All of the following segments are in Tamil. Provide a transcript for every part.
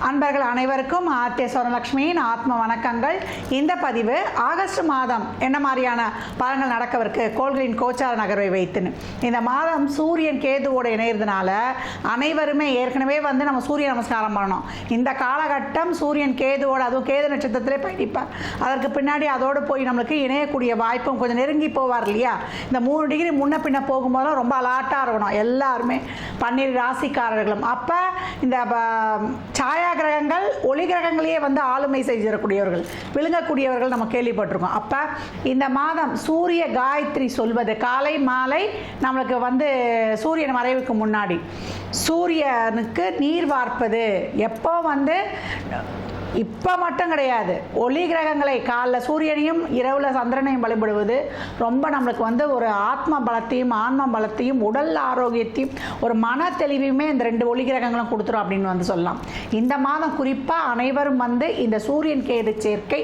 அன்பர்கள் அனைவருக்கும் ஆத்திய சுவரலட்சுமியின் ஆத்ம வணக்கங்கள். இந்த பதிவு ஆகஸ்ட் மாதம் என்ன மாதிரியான பலன்கள் நடக்கவிருக்கு? கோள்களின் கோச்சார நகர்வை வைத்துன்னு. இந்த மாதம் சூரியன் கேதுவோடு இணையறதுனால அனைவருமே ஏற்கனவே வந்து நம்ம சூரிய நமஸ்காரம் பண்ணணும். இந்த காலகட்டம் சூரியன் கேதுவோடு அதுவும் கேது நட்சத்திரத்திலே பயணிப்பார் அதற்கு பின்னாடி அதோடு போய் நம்மளுக்கு இணையக்கூடிய வாய்ப்பும் கொஞ்சம் நெருங்கி போவார் இல்லையா? இந்த மூணு டிகிரி முன்ன பின்ன போகும்போதெல்லாம் ரொம்ப அலாட்டாக இருக்கணும். எல்லாருமே பன்னீர் ராசிக்காரர்களும். அப்போ இந்த ப- சாயா கிரகங்கள் ஒளி கிரகங்களையே வந்து ஆளுமை செய்திடக்கூடியவர்கள் விழுங்கக்கூடியவர்கள் நம்ம கேள்விப்பட்டிருக்கோம். அப்போ இந்த மாதம் சூரிய காயத்ரி சொல்வது காலை மாலை நம்மளுக்கு வந்து சூரியன் மறைவுக்கு முன்னாடி. சூரியனுக்கு நீர் வார்ப்பது. எப்போ வந்து இப்போ மட்டும் கிடையாது. ஒளி கிரகங்களை காலைல சூரியனையும் இரவில் சந்திரனையும் வழிபடுவது ரொம்ப நம்மளுக்கு வந்து ஒரு ஆத்ம பலத்தையும் ஆன்ம பலத்தையும் உடல் ஆரோக்கியத்தையும் ஒரு மன தெளிவையுமே இந்த ரெண்டு ஒளி கிரகங்களும் கொடுத்துரும் அப்படின்னு வந்து சொல்லலாம். இந்த மாதம் குறிப்பாக அனைவரும் வந்து இந்த சூரியன் கேது சேர்க்கை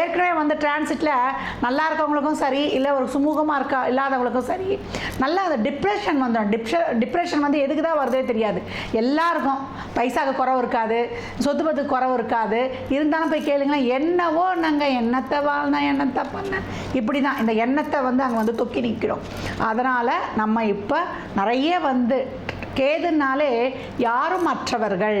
ஏற்கனவே வந்து டிரான்சிட்டில் நல்லா இருக்கவங்களுக்கும் சரி இல்லை ஒரு சுமூகமாக இருக்கா இல்லாதவங்களுக்கும் சரி நல்லா அந்த டிப்ரெஷன் வந்துடும் டிப்ஷ டிப்ரெஷன் வந்து எதுக்கு தான் வருதே தெரியாது. எல்லாருக்கும் பைசாக்கு குறவு இருக்காது சொத்து பத்துக்கு குறவு இருக்காது இருந்தாலும் போய் கேளுங்களேன் என்னவோ நாங்கள் எண்ணத்தை வாழ்ந்தேன் எண்ணத்தை பண்ண? இப்படி தான் இந்த எண்ணத்தை வந்து அங்கே வந்து தொக்கி நிற்கிறோம் அதனால் நம்ம இப்போ நிறைய வந்து கேதுனாலே யாரும் மற்றவர்கள்.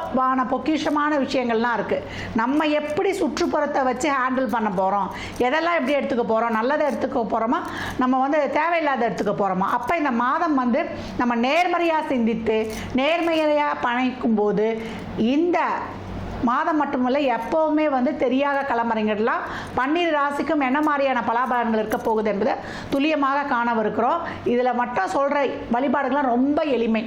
எல்லாவான பொக்கிஷமான விஷயங்கள்லாம் இருக்குது நம்ம எப்படி சுற்றுப்புறத்தை வச்சு ஹேண்டில் பண்ண போகிறோம் எதெல்லாம் எப்படி எடுத்துக்க போகிறோம் நல்லதை எடுத்துக்க போகிறோமா நம்ம வந்து தேவையில்லாத எடுத்துக்க போகிறோமா அப்போ இந்த மாதம் வந்து நம்ம நேர்மறையாக சிந்தித்து நேர்மையாக பணிக்கும் போது இந்த மாதம் மட்டுமல்ல எப்போவுமே வந்து தெரியாத கிளம்புறீங்கலாம் பன்னீர் ராசிக்கும் என்ன மாதிரியான பலாபலன்கள் இருக்க போகுது என்பதை துல்லியமாக காணவிருக்கிறோம். இதில் மட்டும் சொல்கிற வழிபாடுகள்லாம் ரொம்ப எளிமை.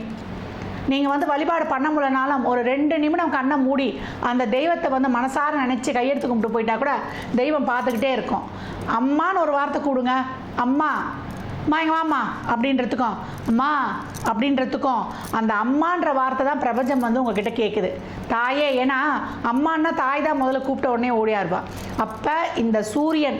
நீங்கள் வந்து வழிபாடு பண்ண முடியலனாலும் ஒரு ரெண்டு நிமிடம் கண்ணை மூடி அந்த தெய்வத்தை வந்து மனசார நினச்சி கையெடுத்து கும்பிட்டு போயிட்டா கூட தெய்வம் பார்த்துக்கிட்டே இருக்கும். அம்மான்னு ஒரு வார்த்தை கூடுங்க. அம்மா அம்மா அப்படின்றதுக்கும் அம்மா அப்படின்றதுக்கும் அந்த அம்மான்ற வார்த்தை தான் பிரபஞ்சம் வந்து உங்ககிட்ட கேட்குது தாயே ஏன்னா அம்மான்னா தாய் தான் முதல்ல கூப்பிட்ட உடனே ஓடியா இருப்பா அப்போ இந்த சூரியன்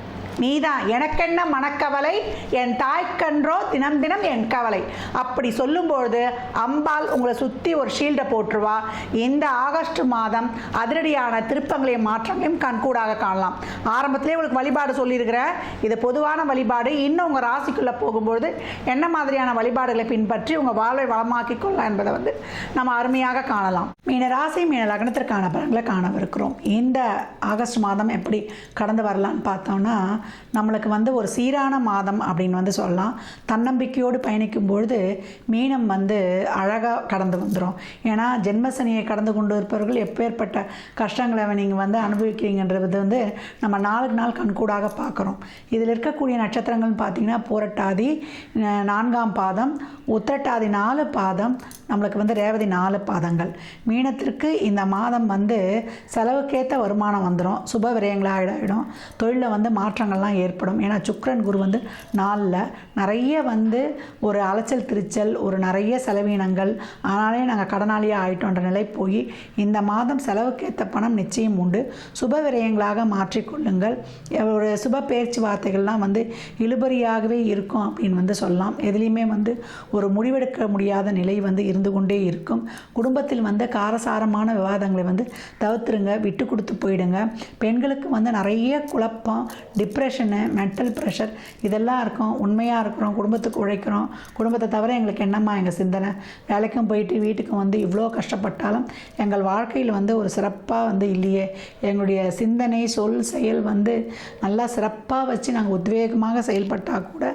நீதான். எனக்கென்ன மனக்கவலை? என் தாய்க்கன்றோ தினம் தினம் என் கவலை. அப்படி சொல்லும்பொழுது அம்பாள் உங்களை சுற்றி ஒரு ஷீல்டை போட்டுருவா. இந்த ஆகஸ்ட் மாதம் அதிரடியான திருப்பங்களையும் மாற்றங்களையும் கண்கூடாக காணலாம். ஆரம்பத்திலே உங்களுக்கு வழிபாடு சொல்லியிருக்கிறேன் இது பொதுவான வழிபாடு. இன்னும் உங்கள் ராசிக்குள்ளே போகும்பொழுது என்ன மாதிரியான வழிபாடுகளை பின்பற்றி உங்கள் வாழ்வை வளமாக்கி கொள்ளலாம் என்பதை வந்து நம்ம அருமையாக காணலாம். மீன ராசி மீன லக்னத்திற்கான பலன்களை காணவிருக்கிறோம். இந்த ஆகஸ்ட் மாதம் எப்படி கடந்து வரலான்னு பார்த்தோம்னா நம்மளுக்கு வந்து ஒரு சீரான மாதம் அப்படின்னு வந்து சொல்லலாம். தன்னம்பிக்கையோடு பயணிக்கும் பொழுது மீனம் வந்து அழகாக கடந்து வந்துடும் ஏன்னா ஜென்மசனியை கடந்து கொண்டு இருப்பவர்கள் எப்பேற்பட்ட கஷ்டங்களை நீங்கள் வந்து அனுபவிக்கிறீங்கன்றது வந்து நம்ம நாளுக்கு நாள் கண்கூடாக பார்க்குறோம். இதில் இருக்கக்கூடிய நட்சத்திரங்கள்னு பார்த்தீங்கன்னா பூரட்டாதி நான்காம் பாதம் உத்திரட்டாதி நாலு பாதம் நம்மளுக்கு வந்து ரேவதி நாலு பாதங்கள். மீனத்திற்கு இந்த மாதம் வந்து செலவுக்கேற்ற வருமானம் வந்துடும் சுப விரயங்களாக ஆகிடும் தொழிலில் வந்து மாற்றங்கள் மாற்றங்கள்லாம் ஏற்படும். ஏன்னா சுக்ரன் குரு வந்து நாளில் நிறைய வந்து ஒரு அலைச்சல் திருச்சல் ஒரு நிறைய செலவீனங்கள் ஆனாலே நாங்கள் கடனாளியாக ஆயிட்டோன்ற நிலை போய் இந்த மாதம் செலவுக்கேற்ற பணம் நிச்சயம் உண்டு. சுப விரயங்களாக மாற்றிக்கொள்ளுங்கள் ஒரு சுப பேச்சுவார்த்தைகள்லாம் வந்து இழுபறியாகவே இருக்கும் அப்படின்னு வந்து சொல்லலாம். எதுலேயுமே வந்து ஒரு முடிவெடுக்க முடியாத நிலை வந்து இருந்து கொண்டே இருக்கும். குடும்பத்தில் வந்து காரசாரமான விவாதங்களை வந்து தவிர்த்துருங்க விட்டு கொடுத்து போயிடுங்க. பெண்களுக்கு வந்து நிறைய குழப்பம் டிப்ரெஷன் டிப்ரெஷனு மென்டல் ப்ரெஷர் இதெல்லாம் இருக்கும். உண்மையாக இருக்கிறோம் குடும்பத்துக்கு உழைக்கிறோம். குடும்பத்தை தவிர எங்களுக்கு என்னம்மா எங்கள் சிந்தனை? வேலைக்கும் போயிட்டு வீட்டுக்கும் வந்து இவ்வளோ கஷ்டப்பட்டாலும் எங்கள் வாழ்க்கையில் வந்து ஒரு சிறப்பாக வந்து இல்லையே. எங்களுடைய சிந்தனை சொல் செயல் வந்து நல்லா சிறப்பாக வச்சு நாங்கள் உத்வேகமாக செயல்பட்டால் கூட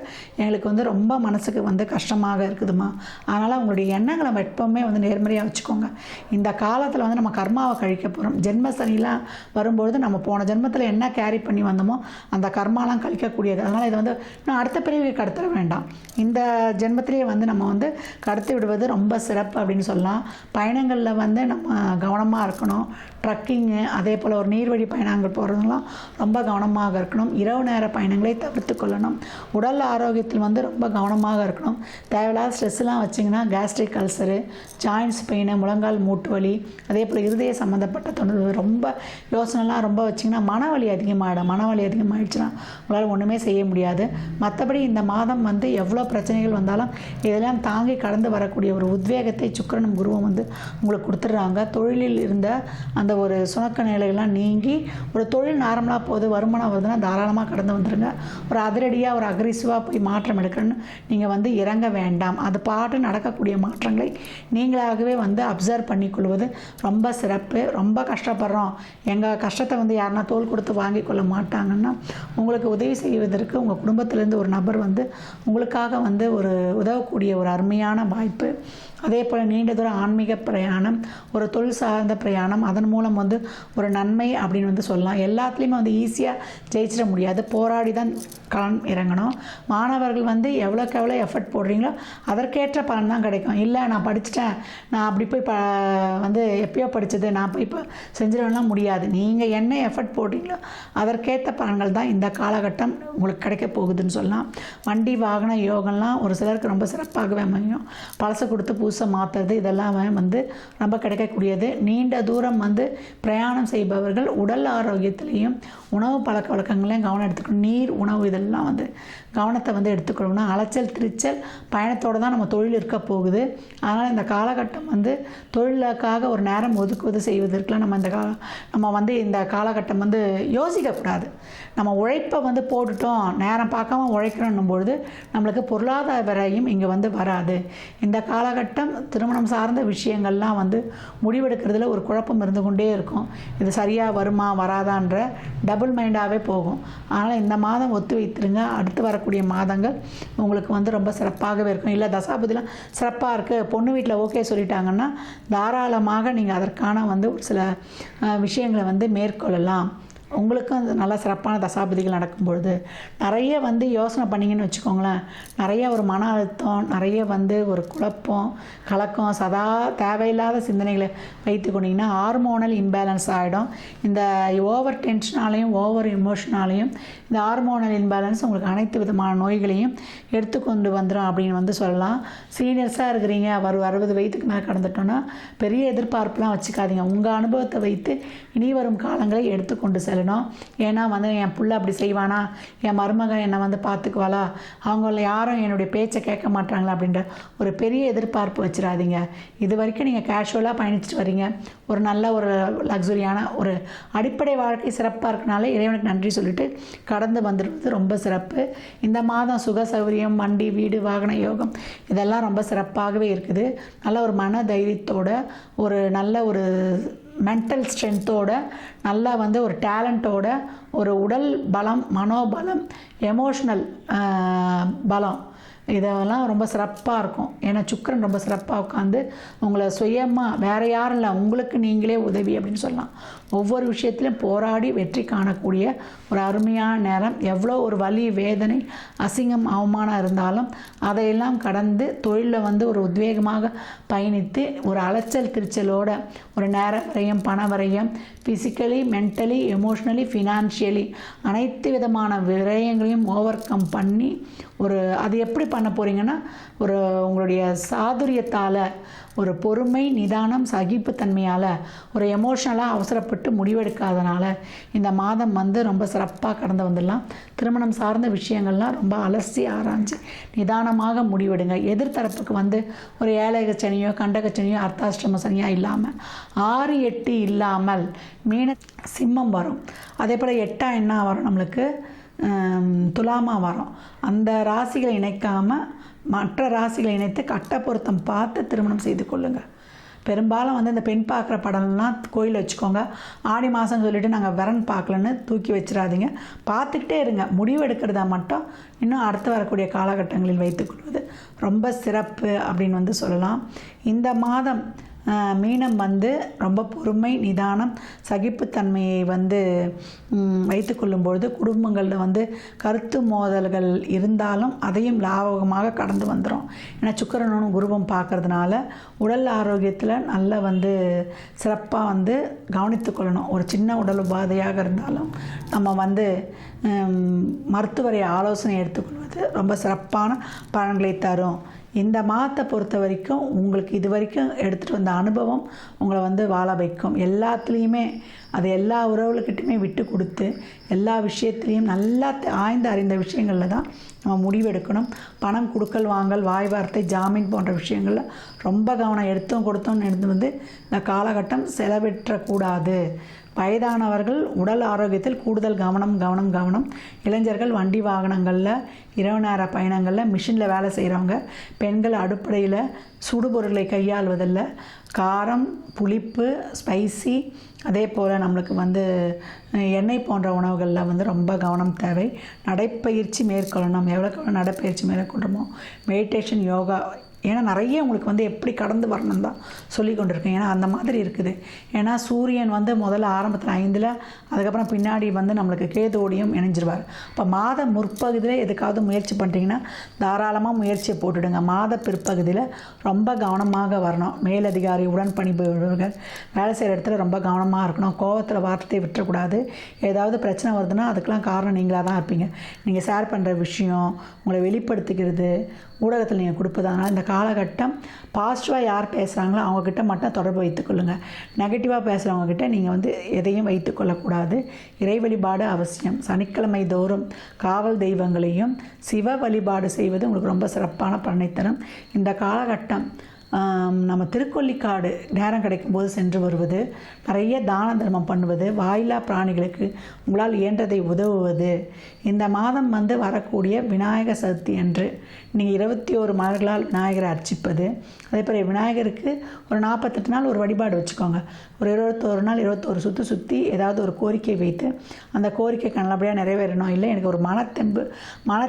எங்களுக்கு வந்து ரொம்ப மனசுக்கு வந்து கஷ்டமாக இருக்குதுமா அதனால் உங்களுடைய எண்ணங்களை எப்பவுமே வந்து நேர்மறையாக வச்சுக்கோங்க. இந்த காலத்தில் வந்து நம்ம கர்மாவை கழிக்க போகிறோம் ஜென்ம சனிலாம் வரும்பொழுது நம்ம போன ஜென்மத்தில் என்ன கேரி பண்ணி வந்தோமோ அந்த கர்மாலாம் கழிக்கக்கூடியது. அதனால் இதை வந்து நான் அடுத்த பிரிவுக்கு கடத்த வேண்டாம். இந்த ஜென்மத்திலேயே வந்து நம்ம வந்து கடத்தி விடுவது ரொம்ப சிறப்பு அப்படின்னு சொல்லலாம். பயணங்களில் வந்து நம்ம கவனமாக இருக்கணும். ட்ரக்கிங்கு அதே போல் ஒரு நீர்வழி பயணங்கள் போகிறதுலாம் ரொம்ப கவனமாக இருக்கணும். இரவு நேர பயணங்களை தவிர்த்து கொள்ளணும். உடல் ஆரோக்கியத்தில் வந்து ரொம்ப கவனமாக இருக்கணும். தேவையில்லாத ஸ்ட்ரெஸ்லாம் வச்சிங்கன்னா கேஸ்ட்ரிக் அல்சரு ஜாயின்ஸ் பெயின் முழங்கால் மூட்டு வலி அதே போல் இருதய சம்மந்தப்பட்ட தொண்டர் ரொம்ப யோசனைலாம் ரொம்ப வச்சிங்கன்னா மனவலி அதிகமாகிடும் மனவலி அதிகமாகிடுச்சுன்னா உங்களால் ஒன்றுமே செய்ய முடியாது. மற்றபடி இந்த மாதம் வந்து எவ்வளோ பிரச்சனைகள் வந்தாலும் இதெல்லாம் தாங்கி கடந்து வரக்கூடிய ஒரு உத்வேகத்தை சுக்கிரனும் குருவும் வந்து உங்களுக்கு கொடுத்துட்றாங்க. தொழிலில் இருந்த அந்த ஒரு சுணக்க நிலையெல்லாம் நீங்கி ஒரு தொழில் நார்மலாக போகுது வருமானம் வருதுன்னா தாராளமாக கடந்து வந்துடுங்க ஒரு அதிரடியாக ஒரு அக்ரெசிவாக போய் மாற்றம் எடுக்கணும்னு நீங்கள் வந்து இறங்க வேண்டாம். அது பாட்டு நடக்கக்கூடிய மாற்றங்களை நீங்களாகவே வந்து அப்சர்வ் பண்ணிக்கொள்வது ரொம்ப சிறப்பு. ரொம்ப கஷ்டப்படுறோம். எங்கள் கஷ்டத்தை வந்து யாருன்னா தோல் கொடுத்து வாங்கிக்கொள்ள மாட்டாங்கன்னா உங்களுக்கு உதவி செய்வதற்கு உங்கள் குடும்பத்திலேருந்து ஒரு நபர் வந்து உங்களுக்காக வந்து ஒரு உதவக்கூடிய ஒரு அருமையான வாய்ப்பு. அதே போல் நீண்ட தூரம் ஆன்மீக பிரயாணம் ஒரு தொழில் சார்ந்த பிரயாணம் அதன் மூலம் வந்து ஒரு நன்மை அப்படின்னு வந்து சொல்லலாம். எல்லாத்துலேயுமே வந்து ஈஸியாக ஜெயிச்சிட முடியாது. போராடி தான் களம் இறங்கணும். மாணவர்கள் வந்து எவ்வளோக்கு எவ்வளோ எஃபர்ட் போடுறீங்களோ அதற்கேற்ற பலன் தான் கிடைக்கும். இல்லை நான் படிச்சிட்டேன். நான் அப்படி போய் ப வந்து எப்பயோ படித்தது நான் போய் இப்போ செஞ்சிடலாம் முடியாது. நீங்கள் என்ன எஃபர்ட் போடுறீங்களோ அதற்கேற்ற பலன்கள் தான் இந்த காலகட்டம் உங்களுக்கு கிடைக்க போகுதுன்னு சொல்லலாம். வண்டி வாகன யோகம்லாம் ஒரு சிலருக்கு ரொம்ப சிறப்பாகவே அமையும். பழசை கொடுத்து பூசி மாற்றுறது இதெல்லாம் வந்து ரொம்ப கிடைக்கக்கூடியது. நீண்ட தூரம் வந்து பிரயாணம் செய்பவர்கள் உடல் ஆரோக்கியத்திலையும் உணவு பழக்க வழக்கங்களையும் கவனம் எடுத்துக்கணும். நீர் உணவு இதெல்லாம் வந்து கவனத்தை வந்து எடுத்துக்கணும்னா அலைச்சல் திருச்சல் பயணத்தோடு தான் நம்ம தொழில் இருக்க போகுது. அதனால் இந்த காலகட்டம் வந்து தொழிலுக்காக ஒரு நேரம் ஒதுக்குவது செய்வதற்குலாம் நம்ம இந்த கால நம்ம வந்து இந்த காலகட்டம் வந்து யோசிக்கக்கூடாது. நம்ம உழைப்பை வந்து போட்டுட்டோம் நேரம் பார்க்காம உழைக்கிறோன்னும் பொழுது நம்மளுக்கு பொருளாதார விரையும் இங்கே வந்து வராது. இந்த சட்டம் திருமணம் சார்ந்த விஷயங்கள்லாம் வந்து முடிவெடுக்கிறதுல ஒரு குழப்பம் இருந்து கொண்டே இருக்கும். இது சரியாக வருமா வராதான்ற டபுள் மைண்டாகவே போகும். அதனால் இந்த மாதம் ஒத்து வைத்திருங்க. அடுத்து வரக்கூடிய மாதங்கள் உங்களுக்கு வந்து ரொம்ப சிறப்பாகவே இருக்கும். இல்லை தசாபதிலாம் சிறப்பாக இருக்குது பொண்ணு வீட்டில் ஓகே சொல்லிட்டாங்கன்னா தாராளமாக நீங்கள் அதற்கான வந்து ஒரு சில விஷயங்களை வந்து மேற்கொள்ளலாம். உங்களுக்கும் அந்த நல்ல சிறப்பான தசாபதிகள் நடக்கும் பொழுது நிறைய வந்து யோசனை பண்ணிங்கன்னு வச்சுக்கோங்களேன். நிறைய ஒரு மன அழுத்தம் நிறைய வந்து ஒரு குழப்பம் கலக்கம் சதா தேவையில்லாத சிந்தனைகளை வைத்து கொண்டீங்கன்னா ஹார்மோனல் இம்பேலன்ஸ் ஆகிடும் இந்த ஓவர் டென்ஷனாலையும் ஓவர் இமோஷனாலையும் இந்த ஹார்மோனல் இம்பேலன்ஸ் உங்களுக்கு அனைத்து விதமான நோய்களையும் எடுத்துக்கொண்டு வந்துடும் அப்படின்னு வந்து சொல்லலாம். சீனியர்ஸாக இருக்கிறீங்க ஒரு அறுபது வயதுக்கு மேலே கடந்துட்டோன்னா பெரிய எதிர்பார்ப்புலாம் வச்சுக்காதீங்க. உங்கள் அனுபவத்தை வைத்து இனி வரும் காலங்களை எடுத்துக்கொண்டு செல்லணும். ஏன்னா வந்து என் புள்ள அப்படி செய்வானா? என் மருமகன் என்னை வந்து பார்த்துக்குவாளா? அவங்கள யாரும் என்னுடைய பேச்சை கேட்க மாட்டாங்களா அப்படின்ற ஒரு பெரிய எதிர்பார்ப்பு வச்சிடாதீங்க. இது வரைக்கும் நீங்கள் கேஷுவலாக பயணிச்சுட்டு வரீங்க. ஒரு நல்ல ஒரு லக்ஸுரியான ஒரு அடிப்படை வாழ்க்கை சிறப்பாக இருக்கனால இறைவனுக்கு நன்றி சொல்லிட்டு கடந்து வந்துடுவது ரொம்ப சிறப்பு. இந்த மாதம் சுக சௌகரியம் வண்டி வீடு வாகன யோகம் இதெல்லாம் ரொம்ப சிறப்பாகவே இருக்குது. நல்ல ஒரு மன தைரியத்தோட ஒரு நல்ல ஒரு மென்டல் ஸ்ட்ரென்த்தோட நல்லா வந்து ஒரு டேலண்ட்டோட ஒரு உடல் பலம் மனோபலம் எமோஷ்னல் பலம். இதெல்லாம் ரொம்ப சிறப்பாக இருக்கும். ஏன்னா சுக்கரன் ரொம்ப சிறப்பாக உட்காந்து உங்களை சுயமாக வேறு யாரும் இல்லை உங்களுக்கு நீங்களே உதவி அப்படின்னு சொல்லலாம். ஒவ்வொரு விஷயத்திலும் போராடி வெற்றி காணக்கூடிய ஒரு அருமையான நேரம். எவ்வளோ ஒரு வலி வேதனை அசிங்கம் அவமானம் இருந்தாலும் அதையெல்லாம் கடந்து தொழிலில் வந்து ஒரு உத்வேகமாக பயணித்து ஒரு அலைச்சல் திருச்சலோட ஒரு நேர வரையும் பண வரையும் ஃபிசிக்கலி மென்டலி எமோஷ்னலி ஃபினான்ஷியலி அனைத்து விதமான விரயங்களையும் ஓவர் கம் பண்ணி ஒரு அது எப்படி பண்ண போகிறீங்கன்னா ஒரு உங்களுடைய சாதுரியத்தால் ஒரு பொறுமை நிதானம் சகிப்புத்தன்மையால் ஒரு எமோஷ்னலாக அவசரப்பட்டு முடிவெடுக்காதனால இந்த மாதம் வந்து ரொம்ப சிறப்பாக கடந்து வந்துடலாம். திருமணம் சார்ந்த விஷயங்கள்லாம் ரொம்ப அலசி ஆராய்ஞ்சு நிதானமாக முடிவெடுங்க. எதிர்த்தரப்புக்கு வந்து ஒரு ஏழக சனியோ கண்டக சனியோ அர்த்தாஷ்டம இல்லாமல் ஆறு எட்டு இல்லாமல் மீன சிம்மம் வரும். அதே போல் எட்டா என்ன வரும் நம்மளுக்கு? துலாமா வரும். அந்த ராசிகளை இணைக்காமல் மற்ற ராசிகளை இணைத்து கட்ட பொருத்தம் பார்த்து திருமணம் செய்து கொள்ளுங்கள் பெரும்பாலும் வந்து இந்த பெண் பார்க்குற படம்லாம் கோயில் வச்சுக்கோங்க. ஆடி மாதம் சொல்லிவிட்டு நாங்கள் வரன் பார்க்கலன்னு தூக்கி வச்சிடாதீங்க. பார்த்துக்கிட்டே இருங்க. முடிவு எடுக்கிறதா மட்டும் இன்னும் அடுத்து வரக்கூடிய காலகட்டங்களில் வைத்துக்கொள்வது ரொம்ப சிறப்பு அப்படின்னு வந்து சொல்லலாம். இந்த மாதம் மீனம் வந்து ரொம்ப பொறுமை நிதானம் சகிப்புத்தன்மையை வந்து வைத்துக்கொள்ளும் வைத்துக்கொள்ளும்பொழுது குடும்பங்களில் வந்து கருத்து மோதல்கள் இருந்தாலும் அதையும் லாபகமாக கடந்து வந்துடும் ஏன்னா சுக்கிரனும் குருவம் பார்க்கறதுனால உடல் ஆரோக்கியத்தில் நல்ல வந்து சிறப்பாக வந்து கவனித்துக்கொள்ளணும் ஒரு சின்ன உடல் உபாதையாக இருந்தாலும் நம்ம வந்து மருத்துவரை ஆலோசனை எடுத்துக்கொள்வது ரொம்ப சிறப்பான பலன்களை தரும். இந்த மாதத்தை பொறுத்த வரைக்கும் உங்களுக்கு இது வரைக்கும் எடுத்துகிட்டு வந்த அனுபவம் உங்களை வந்து வாழ வைக்கும். எல்லாத்துலேயுமே அது எல்லா உறவுகளுக்கிட்டையுமே விட்டு கொடுத்து எல்லா விஷயத்துலேயும் நல்லா ஆய்ந்து அறிந்த விஷயங்களில் தான் நம்ம முடிவெடுக்கணும் பணம் கொடுக்கல் வாங்கல் வாய் வார்த்தை ஜாமீன் போன்ற விஷயங்களில் ரொம்ப கவனம் எடுத்தும் கொடுத்தோம்னு எடுத்து வந்து இந்த காலகட்டம் செலவிற்றக்கூடாது வயதானவர்கள் உடல் ஆரோக்கியத்தில் கூடுதல் கவனம் கவனம் கவனம். இளைஞர்கள் வண்டி வாகனங்களில் இரவு நேர பயணங்களில் மிஷினில் வேலை செய்கிறவங்க பெண்கள் அடுப்படையில் சுடுபொருளை கையாள்வதில் காரம் புளிப்பு ஸ்பைசி அதே போல் நம்மளுக்கு வந்து எண்ணெய் போன்ற உணவுகளில் வந்து ரொம்ப கவனம் தேவை. நடைப்பயிற்சி மேற்கொள்ளணும். எவ்வளோக்கு எவ்வளோ நடைப்பயிற்சி மேற்கொள்கிறோமோ மெடிடேஷன் யோகா ஏன்னா நிறைய உங்களுக்கு வந்து எப்படி கடந்து வரணும் தான் சொல்லி கொண்டிருக்கேன் ஏன்னா அந்த மாதிரி இருக்குது. ஏன்னா சூரியன் வந்து முதல்ல ஆரம்பத்தில் ஐந்தில் அதுக்கப்புறம் பின்னாடி வந்து நம்மளுக்கு கேதோடியும் இணைஞ்சிருவார். இப்போ மாத முற்பகுதியில் எதுக்காவது முயற்சி பண்ணுறீங்கன்னா தாராளமாக முயற்சியை போட்டுடுங்க. மாத பிற்பகுதியில் ரொம்ப கவனமாக வரணும். மேலதிகாரி உடன் பணிபுரிபவர்கள் வேலை செய்கிற இடத்துல ரொம்ப கவனமாக இருக்கணும். கோவத்தில் வார்த்தையை விட்டுறக்கூடாது. ஏதாவது பிரச்சனை வருதுன்னா அதுக்கெலாம் காரணம் நீங்களாக தான் இருப்பீங்க. நீங்கள் ஷேர் பண்ணுற விஷயம் உங்களை வெளிப்படுத்திக்கிறது ஊடகத்தில் நீங்கள் கொடுப்பது. இந்த காலகட்டம் பாசிட்டிவாக யார் பேசுகிறாங்களோ அவங்கக்கிட்ட மட்டும் தொடர்பு வைத்துக்கொள்ளுங்கள் நெகட்டிவாக பேசுகிறவங்கக்கிட்ட நீங்கள் வந்து எதையும் வைத்துக்கொள்ளக்கூடாது இறை வழிபாடு அவசியம். சனிக்கிழமை தோறும் காவல் தெய்வங்களையும் சிவ வழிபாடு செய்வது உங்களுக்கு ரொம்ப சிறப்பான பலனை தரும். இந்த காலகட்டம் நம்ம திருக்கொல்லிக்காடு நேரம் கிடைக்கும்போது சென்று வருவது நிறைய தான தர்மம் பண்ணுவது வாயிலா பிராணிகளுக்கு உங்களால் இயன்றதை உதவுவது. இந்த மாதம் வந்து வரக்கூடிய விநாயகர் சதுர்த்தி அன்று நீங்கள் இருபத்தி ஒரு மலர்களால் விநாயகரை அர்ச்சிப்பது அதே போல் விநாயகருக்கு ஒரு நாற்பத்தெட்டு நாள் ஒரு வழிபாடு வச்சுக்கோங்க. ஒரு இருபத்தோரு நாள் இருபத்தோரு சுற்றி சுற்றி ஏதாவது ஒரு கோரிக்கை வைத்து அந்த கோரிக்கை நல்லபடியாக நிறைவேறணும். இல்லை எனக்கு ஒரு மனத்தெம்பு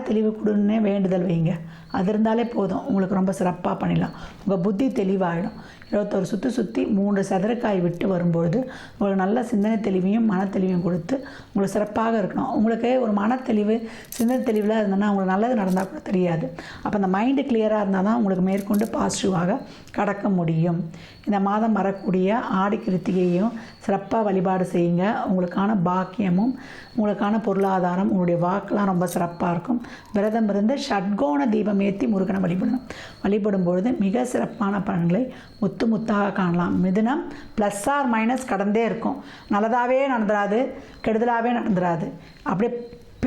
தெளிவு கொடுன்னே வேண்டுதல் வைங்க. அது இருந்தாலே போதும். உங்களுக்கு ரொம்ப சிறப்பாக பண்ணிடலாம். உங்கள் புத்தி தெளிவாகிடும் இருபத்தோரு சுற்றி சுற்றி மூன்று சதுரக்காய் விட்டு வரும்பொழுது உங்களுக்கு நல்ல சிந்தனை தெளிவையும் மனத்தெளிவையும் கொடுத்து உங்களுக்கு சிறப்பாக இருக்கணும். உங்களுக்கு ஒரு மனத்தெளிவு சிந்தனை தெளிவில் இருந்ததுன்னா உங்களுக்கு நல்லது நடந்தால் கூட தெரியாது. அப்போ அந்த மைண்டு கிளியராக இருந்தால் தான் உங்களுக்கு மேற்கொண்டு பாசிட்டிவாக கடக்க முடியும். இந்த மாதம் வரக்கூடிய ஆடி கிருத்திகையும் சிறப்பாக வழிபாடு செய்யுங்க. உங்களுக்கான பாக்கியமும் உங்களுக்கான பொருளாதாரம் உங்களுடைய வாக்கெலாம் ரொம்ப சிறப்பாக இருக்கும். விரதம் இருந்து ஷட்கோண தீபம் ஏற்றி முருகனை வழிபடணும். வழிபடும் பொழுது மிக சிறப்பான பலன்களை முத்து முத்தாக காணலாம். மிதுனம் ப்ளஸ் ஆர் மைனஸ் கடந்தே இருக்கும். நல்லதாகவே நடந்துடாது கெடுதலாகவே நடந்துடாது அப்படியே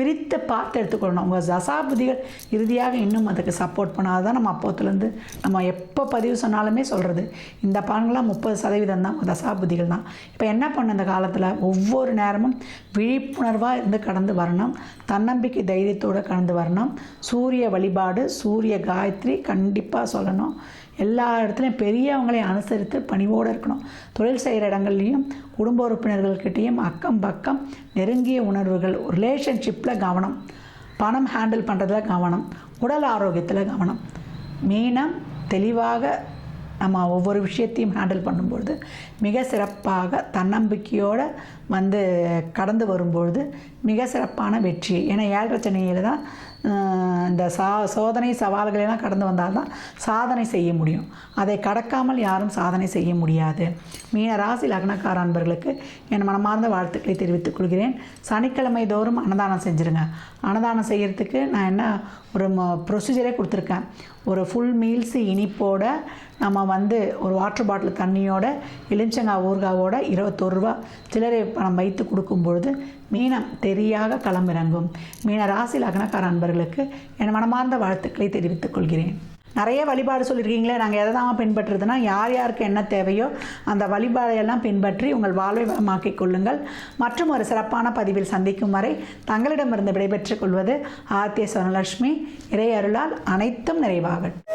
பிரித்து பார்த்து எடுத்துக்கொள்ளணும். உங்கள் தசாபுதிகள் இறுதியாக இன்னும் அதுக்கு சப்போர்ட் பண்ணாதான் தான் நம்ம அப்போத்துலேருந்து நம்ம எப்போ பதிவு சொன்னாலுமே சொல்கிறது இந்த பலன்கள்லாம் முப்பது சதவீதம் தான் உங்கள் தசாபுதிகள் தான். இப்போ என்ன பண்ண இந்த காலத்தில்? ஒவ்வொரு நேரமும் விழிப்புணர்வாக இருந்து கடந்து வரணும். தன்னம்பிக்கை தைரியத்தோடு கடந்து வரணும். சூரிய வழிபாடு சூரிய காயத்ரி கண்டிப்பாக சொல்லணும். எல்லா இடத்துலையும் பெரியவங்களையும் அனுசரித்து பணிவோடு இருக்கணும். தொழில் செய்கிற இடங்கள்லையும் குடும்ப உறுப்பினர்கள்கிட்டேயும் அக்கம் பக்கம் நெருங்கிய உணர்வுகள் ரிலேஷன்ஷிப்பில் கவனம் பணம் ஹேண்டில் பண்ணுறதுல கவனம் உடல் ஆரோக்கியத்தில் கவனம். மீனம் தெளிவாக நம்ம ஒவ்வொரு விஷயத்தையும் ஹேண்டில் பண்ணும்பொழுது மிக சிறப்பாக தன்னம்பிக்கையோடு வந்து கடந்து வரும்பொழுது மிக சிறப்பான வெற்றி. ஏன்னா ஏழரை சனியில் தான் இந்த சா சோதனை சவால்களெல்லாம் கடந்து வந்தால் தான் சாதனை செய்ய முடியும். அதை கடக்காமல் யாரும் சாதனை செய்ய முடியாது. மீன ராசி லக்னக்கார அன்பர்களுக்கு என் மனமார்ந்த வாழ்த்துக்களை தெரிவித்துக் கொள்கிறேன். சனிக்கிழமை தோறும் அன்னதானம் செஞ்சுருங்க. அன்னதானம் செய்கிறதுக்கு நான் என்ன ஒரு ப்ரொசீஜரே கொடுத்துருக்கேன். ஒரு ஃபுல் மீல்ஸ் இனிப்போட நம்ம வந்து ஒரு வாட்டர் பாட்டில் தண்ணியோட எலுமிச்சங்காய் ஊறுகாவோட இருபத்தொரு ரூபா. சில்லறை பணம் வைத்து கொடுக்கும் பொழுது மீனம் தெரியாக களமிறங்கும். மீன ராசி லக்னக்கார அன்பர்களுக்கு என் மனமார்ந்த வாழ்த்துக்களை தெரிவித்துக் கொள்கிறேன். நிறைய வழிபாடு சொல்லியிருக்கீங்களே நாங்கள் எதை தான் பின்பற்றுறதுன்னா யார் யாருக்கு என்ன தேவையோ அந்த வழிபாடையெல்லாம் பின்பற்றி உங்கள் வாழ்வை வளமாக்கிக் கொள்ளுங்கள். மற்றும் ஒரு சிறப்பான பதிவில் சந்திக்கும் வரை தங்களிடமிருந்து விடைபெற்றுக் கொள்வது ஆர்த்திய சுவனலட்சுமி இறை அருளால் அனைத்தும் நிறைவாகட்டும்.